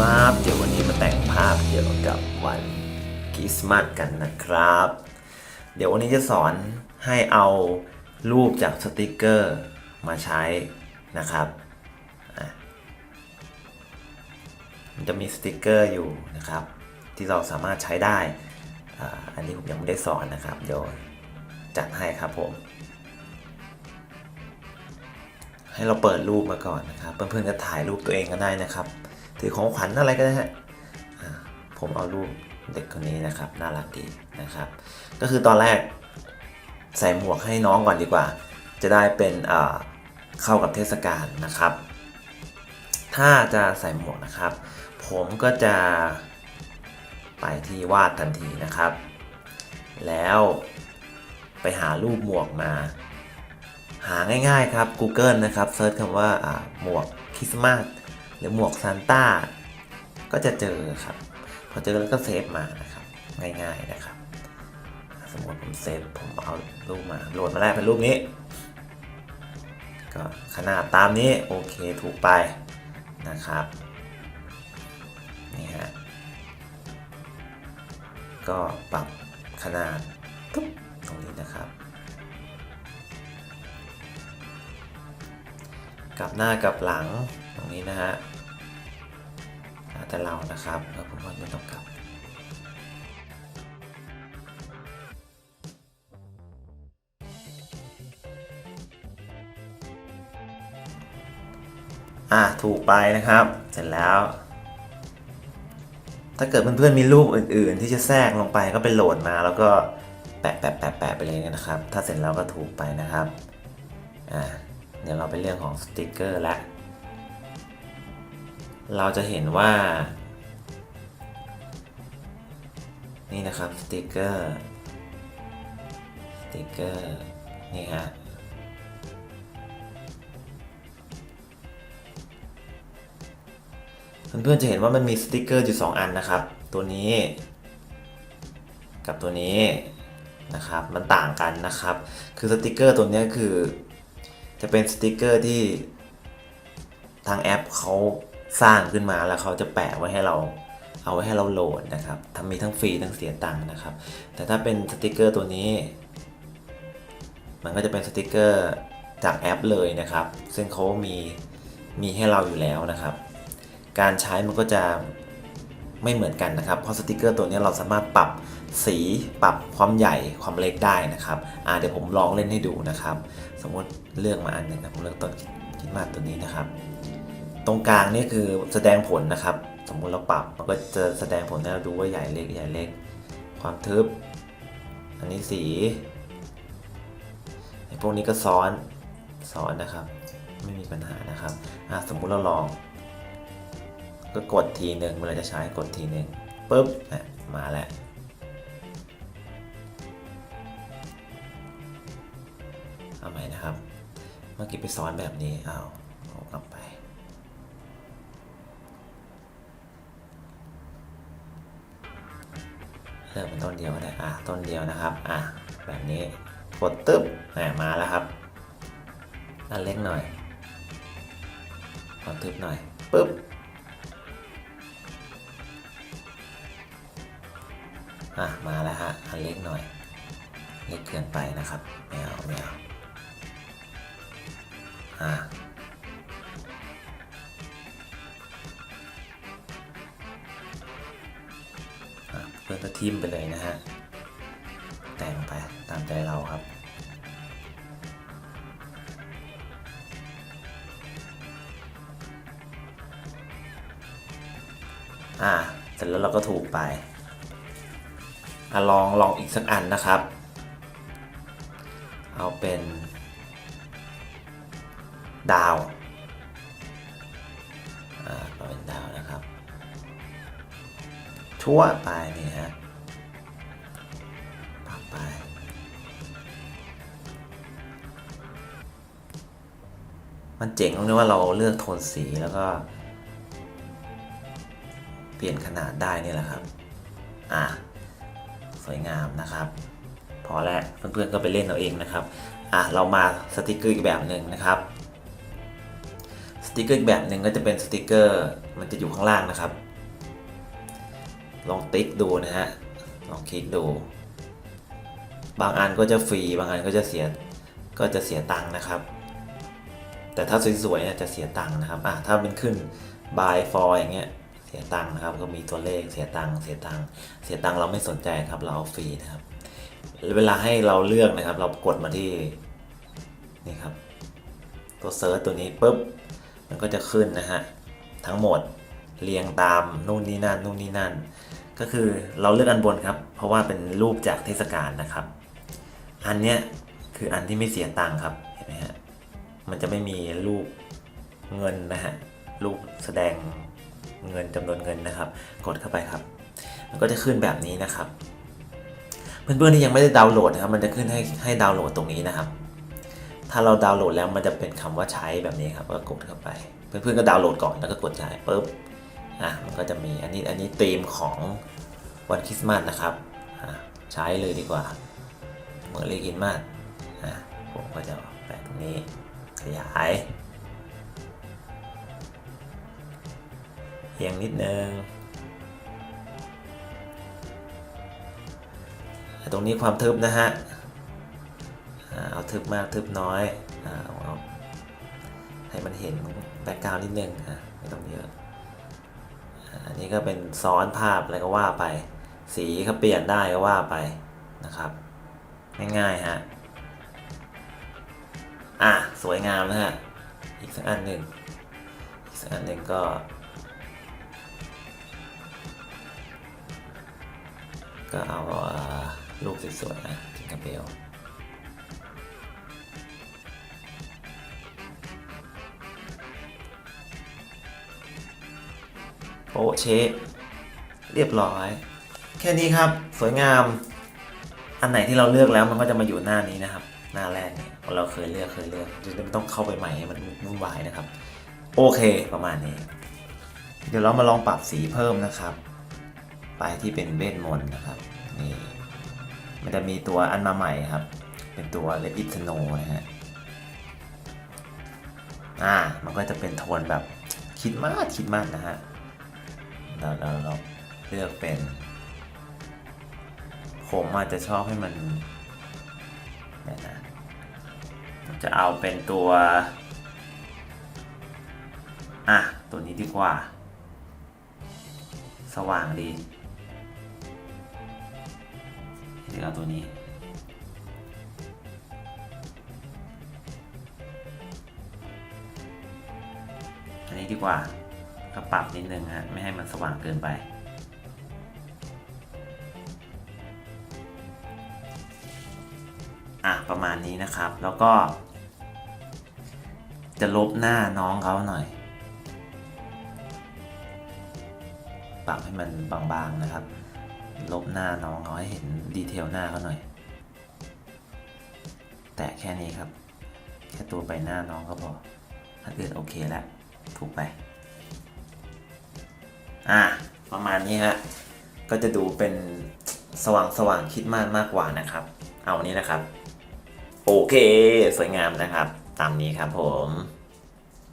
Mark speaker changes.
Speaker 1: ครับ เดี๋ยววันนี้มาแต่งภาพเกี่ยวกับวันคริสต์มาสกันนะครับ เดี๋ยววันนี้จะสอนให้เอารูปจากสติกเกอร์มาใช้นะครับมันจะมีสติกเกอร์อยู่นะครับ ที่เราสามารถใช้ได้ อันนี้ผมยังไม่ได้สอนนะครับ เดี๋ยวจัดให้ครับผม ให้เราเปิดรูปมาก่อนนะครับ เพื่อนๆก็ถ่ายรูปตัวเองก็ได้นะครับ ถือของขวัญอะไรก็ได้ฮะผมเอารูปเด็กคนนี้นะครับ น่ารักดีนะครับ ก็คือตอนแรกใส่หมวกให้น้องก่อนดีกว่า จะได้เป็นเข้ากับเทศกาลนะครับ ถ้าจะใส่หมวกนะครับ ผมก็จะไปที่วาดทันทีนะครับ แล้วไปหารูปหมวกมา หาง่ายๆครับ Google นะครับเซิร์ชคำว่าหมวกคริสต์มาส รือหมวกซานต้าก็จะเจอครับ พอเจอแล้วก็เซฟมานะครับ ง่ายๆนะครับ สมมติผมเซฟผมเอารูปมาโหลดมาแล้วเป็นรูปนี้ ก็ขนาดตามนี้โอเคถูกไปนะครับนี่ฮะก็ปรับขนาดตุ๊บตรงนี้นะครับ กลับหน้ากลับหลังตรงนี้นะฮะ แต่เรานะครับแล้วผมว่าไม่ต้องกลับอะถูกไปนะครับ เสร็จแล้ว ถ้าเกิดเพื่อนๆมีรูปอื่นๆ ที่จะแทรกลงไปก็เป็นโหลดมาแล้วก็แปะแปะแปะแปะไปเลยนะครับ ถ้าเสร็จแล้วก็ถูกไปนะครับอ่าเดี๋ยวเราไปเรื่องของสติกเกอร์ล้ว เราจะเห็นว่า นี่นะครับสติกเกอร์สติกเกอร์นี่ฮะเพื่อนๆจะเห็นว่ามันมีสติกเกอร์อยู่2อันนะครับ ตัวนี้ กับตัวนี้นะครับ มันต่างกันนะครับ คือสติกเกอร์ตัวนี้คือ จะเป็นสติกเกอร์ที่ทางแอปเขา สร้างขึ้นมาแล้วเขาจะแปะไว้ให้เราเอาไว้ให้เราโหลดนะครับทำมีทั้งฟรีทั้งเสียตังค์นะครับ แต่ถ้าเป็นสติกเกอร์ตัวนี้ มันก็จะเป็นสติกเกอร์จากแอปเลยนะครับ ซึ่งเขามีมีให้เราอยู่แล้วนะครับ การใช้มันก็จะไม่เหมือนกันนะครับ เพราะสติกเกอร์ตัวนี้เราสามารถปรับสีปรับความใหญ่ความเล็กได้นะครับอ่าเดี๋ยวผมลองเล่นให้ดูนะครับ สมมติเลือกมาอันหนึ่งนะผมเลือกต้นคิดมาตัวนี้นะครับ ตรงกลางนี่คือแสดงผลนะครับ สมมุติเราปรับมันก็จะแสดงผลให้เราดูว่าใหญ่เล็กใหญ่เล็ก ความทึบ อันนี้สีไอ้พวกนี้ก็ซ้อนซ้อนนะครับ ไม่มีปัญหานะครับอะสมมุติเราลอง ก็กดทีหนึ่งเมื่อเราจะใช้กดทีหนึ่งปุ๊บอะมาแล้วเอาใหม่นะครับ เมื่อกี้ไปซ้อนแบบนี้เอา เริ่มเป็นต้นเดียวก็ได้อะต้นเดียวนะครับอะแบบนี้กดตึ๊บอะมาแล้วครับอันเล็กหน่อยความทึบหน่อยปึ๊บอะมาแล้วฮะอันเล็กหน่อย เล็กเกินไปนะครับไม่เอาไม่เอาอะ อะเพื่อนก็ทิมไปเลยนะฮะ แต่งไปตามใจเราครับ อ่า เสร็จแล้วเราก็ถูกไปอะลองลองอีกสักอันนะครับ เอาเป็น ดาว อ่าเอาเป็นดาว ชั่วไปนี่ฮะปรับไป มันเจ๋งตรงที่ว่าเราเลือกโทนสีแล้วก็ เปลี่ยนขนาดได้นี่แหละครับ อะ สวยงามนะครับ พอแล้วเพื่อนๆก็ไปเล่นเอาเองนะครับ อะ เรามาสติกเกอร์อีกแบบหนึ่งนะครับสติกเกอร์อีกแบบหนึ่งก็จะเป็นสติกเกอร์ มันจะอยู่ข้างล่างนะครับ ลองติ๊กดูนะฮะ ลองคลิกดู บางอันก็จะฟรี บางอันก็จะเสีย ก็จะเสียตังค์นะครับ แต่ถ้าสวยๆเนี่ยจะเสียตังค์นะครับ อะถ้าเป็นขึ้น buy for อย่างเงี้ย เสียตังค์นะครับ ก็มีตัวเลขเสียตังค์ เสียตังค์ เสียตังค์เราไม่สนใจครับ เราเอาฟรีนะครับ เวลาให้เราเลือกนะครับ เรากดมาที่ นี่ครับ ตัวเซิร์ชตัวนี้ปุ๊บ มันก็จะขึ้นนะฮะ ทั้งหมด เรียงตามนู่นนี่นั่นนู่นนี่นั่น ก็คือเราเลือกอันบนครับ เพราะว่าเป็นรูปจากเทศกาลนะครับ อันเนี้ยคืออันที่ไม่เสียตังค์ครับเห็นไหมฮะมันจะไม่มีรูปเงินนะฮะรูปแสดงเงินจำนวนเงินนะครับ กดเข้าไปครับ มันก็จะขึ้นแบบนี้นะครับ เพื่อนๆที่ยังไม่ได้ดาวน์โหลดนะครับ มันจะขึ้นให้ให้ดาวน์โหลดตรงนี้นะครับ ถ้าเราดาวน์โหลดแล้วมันจะเป็นคำว่าใช้แบบนี้ครับ ก็กดเข้าไป เพื่อนๆก็ดาวน์โหลดก่อนแล้วก็กดใช้ปุ๊บ อะมันก็จะมีอันนี้อันนี้ธีมของวันคริสต์มาสนะครับอะใช้เลยดีกว่าเมื่อเรียกคริสต์มาสอะผมก็จะแปะตรงนี้ขยายเอียงนิดนึงตรงนี้ความทึบนะฮะอะเอาทึบมากทึบน้อยอะเอาเอาให้มันเห็นแบ็กกราวด์นิดนึงอะ อันนี้ก็เป็นซ้อนภาพอะไรก็ว่าไป สีก็เปลี่ยนได้ก็ว่าไปนะครับ ง่ายๆฮะอะสวยงามนะฮะอีกสักอันหนึ่งอีกสักอันหนึ่งก็ก็เอาลูกสวยๆนะทิงกระเบล โปะเชเรียบร้อย แค่นี้ครับสวยงาม อันไหนที่เราเลือกแล้วมันก็จะมาอยู่หน้านี้นะครับ หน้าแรกเนี่ยเราเคยเลือกเคยเลือกจะไม่ต้องเข้าไปใหม่ให้มันวุ่นวายนะครับ โอเคประมาณนี้ เดี๋ยวเรามาลองปรับสีเพิ่มนะครับ ไปที่เป็นเวทมนต์นะครับนี่มันจะมีตัวอันมาใหม่ครับ เป็นตัว Let It Snow นะฮะอ่ามันก็จะเป็นโทนแบบคิดมากคิดมากนะฮะ เราเราเราเลือกเป็น ผมอาจจะชอบให้มันเนี่ยนะจะเอาเป็นตัว อะ ตัวนี้ดีกว่า สว่างดีเดี๋ยวเอาตัวนี้อันนี้ดีกว่า ก็ปรับนิดนึงฮะไม่ให้มันสว่างเกินไป อะประมาณนี้นะครับแล้วก็ จะลบหน้าน้องเขาหน่อย ปรับให้มันบางๆนะครับ ลบหน้าน้องเขาให้เห็นดีเทลหน้าเขาหน่อย แต่แค่นี้ครับ แค่ตัวใบหน้าน้องก็พออันอื่นโอเคแล้วถูกไป อะประมาณนี้ฮะก็จะดูเป็นสว่างสว่างคิดมากมากกว่านะครับ เอาอันนี้นะครับ โอเค สวยงามนะครับ ตามนี้ครับผม